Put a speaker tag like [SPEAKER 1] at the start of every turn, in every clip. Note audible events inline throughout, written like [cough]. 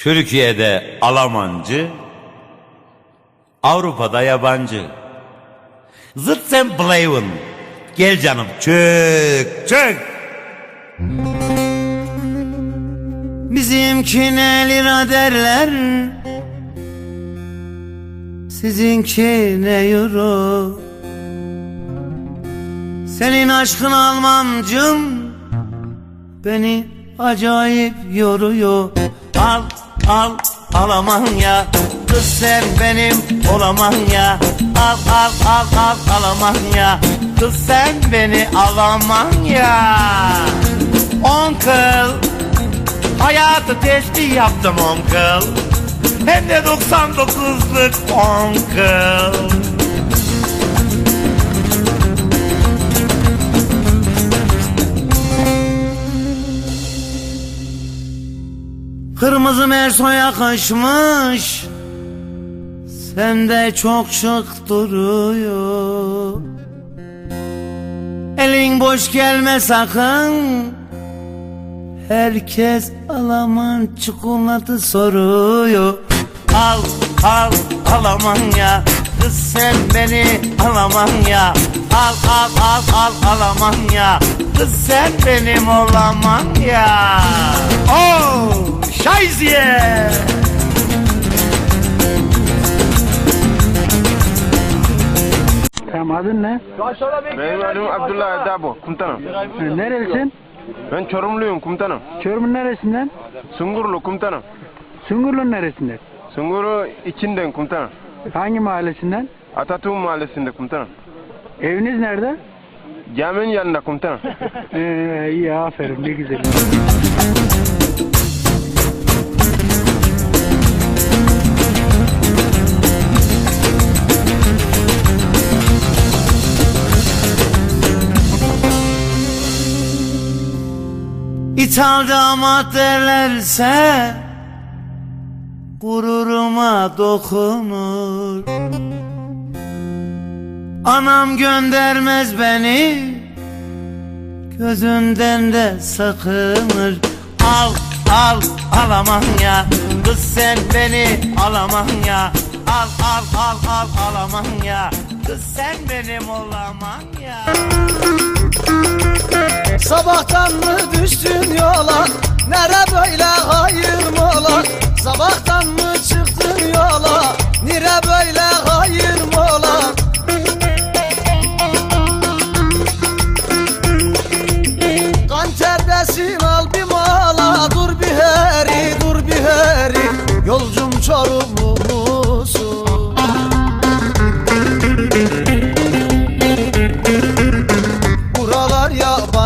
[SPEAKER 1] Türkiye'de Almancı, Avrupa'da yabancı. Zıt sen bleiben. Gel canım çök çök.
[SPEAKER 2] Bizimkine lira derler Sizinkine euro Senin aşkın Almancım Beni acayip yoruyor Al al Almanya Kız sen benim Olamanya Al al al al Almanya Kız sen beni Alamanya Onkel Hayatı testi yaptım onkel Hem de 99'luk onkel Kırmızı merso yakışmış. Sende çok şık duruyor. Elin boş gelme sakın. Herkes Alman çikolatı soruyor. Al al Almanya Kız sen beni Almanya Al al al al Almanya Kız sen benim Almanya Oh Scheiße
[SPEAKER 3] Tamam adın ne?
[SPEAKER 4] Benim adım Abdullah Dabo, komutanım.
[SPEAKER 3] Nerelisin?
[SPEAKER 4] Ben Çorumluyum komutanım.
[SPEAKER 3] Çorum'un neresinden?
[SPEAKER 4] Sungurlu komutanım.
[SPEAKER 3] Sungurlu'nun neresinden?
[SPEAKER 4] Sungurlu içinden komutanım.
[SPEAKER 3] Hangi mahallesinden?
[SPEAKER 4] Atatürk mahallesinde komutanım.
[SPEAKER 3] Eviniz nerede?
[SPEAKER 4] Caminin yanında komutanım. [laughs]
[SPEAKER 3] Ee, iyi aferin ne güzel.
[SPEAKER 2] İthal damat derlerse Gururuma dokunur Anam göndermez beni Gözünden de sakınır. Al al Alamanya Kız sen beni Alamanya Al al al al Alamanya Kız sen benim Alamanya
[SPEAKER 5] Sabahtan mı düştün yola? Nere böyle hayır mola? Sabahtan mı çıktın yola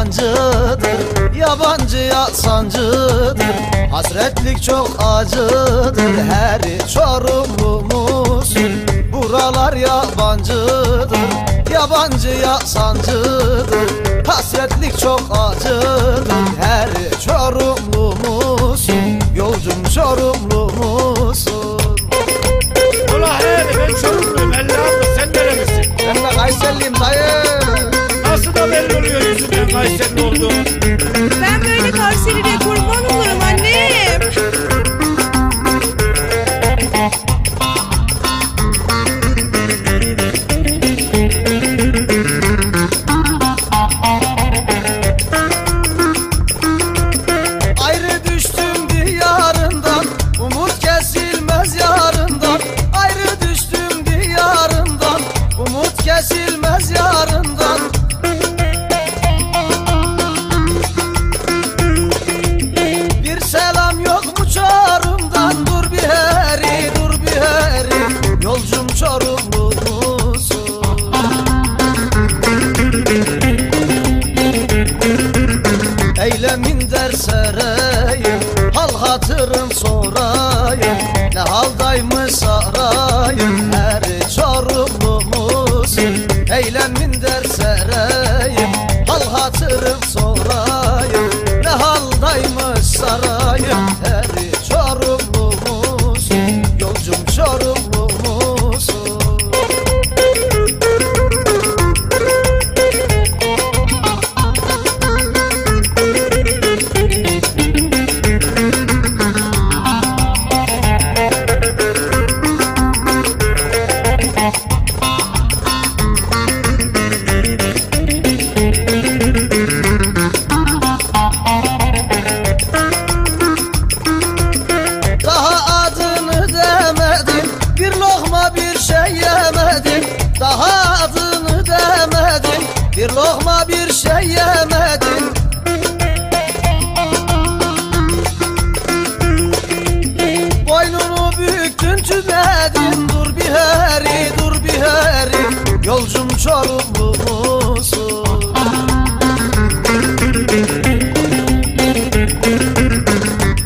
[SPEAKER 5] Yabancıdır Yabancıya sancıdır. Hasretlik çok acıdır Her çorumlu musun Buralar yabancıdır Yabancıya sancıdır. Hasretlik çok acıdır Her Yolcum çorumlu musun
[SPEAKER 6] Ulan hey ben Çorumluyum elli abla sen nerelisin?
[SPEAKER 5] Ben de Kayserliyim dayı
[SPEAKER 6] Nasıl da belli oluyor yüzünden Kayserili olduğunu?
[SPEAKER 7] Ben
[SPEAKER 5] sereyim Hal hatırın sorayım. Ne haldaymış sarayım Her çorumlu musun Eylemin der sereyim Hal hatırın sorayım Yolcum çorumlu musun?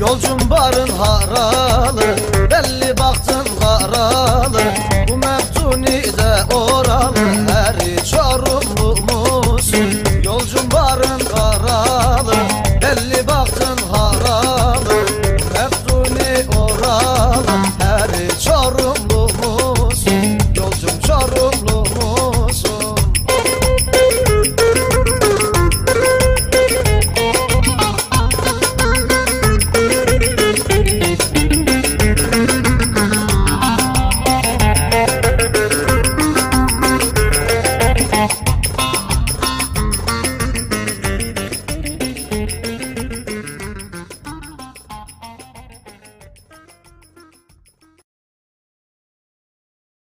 [SPEAKER 5] Yolcum barın haralı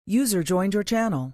[SPEAKER 8] User joined your channel.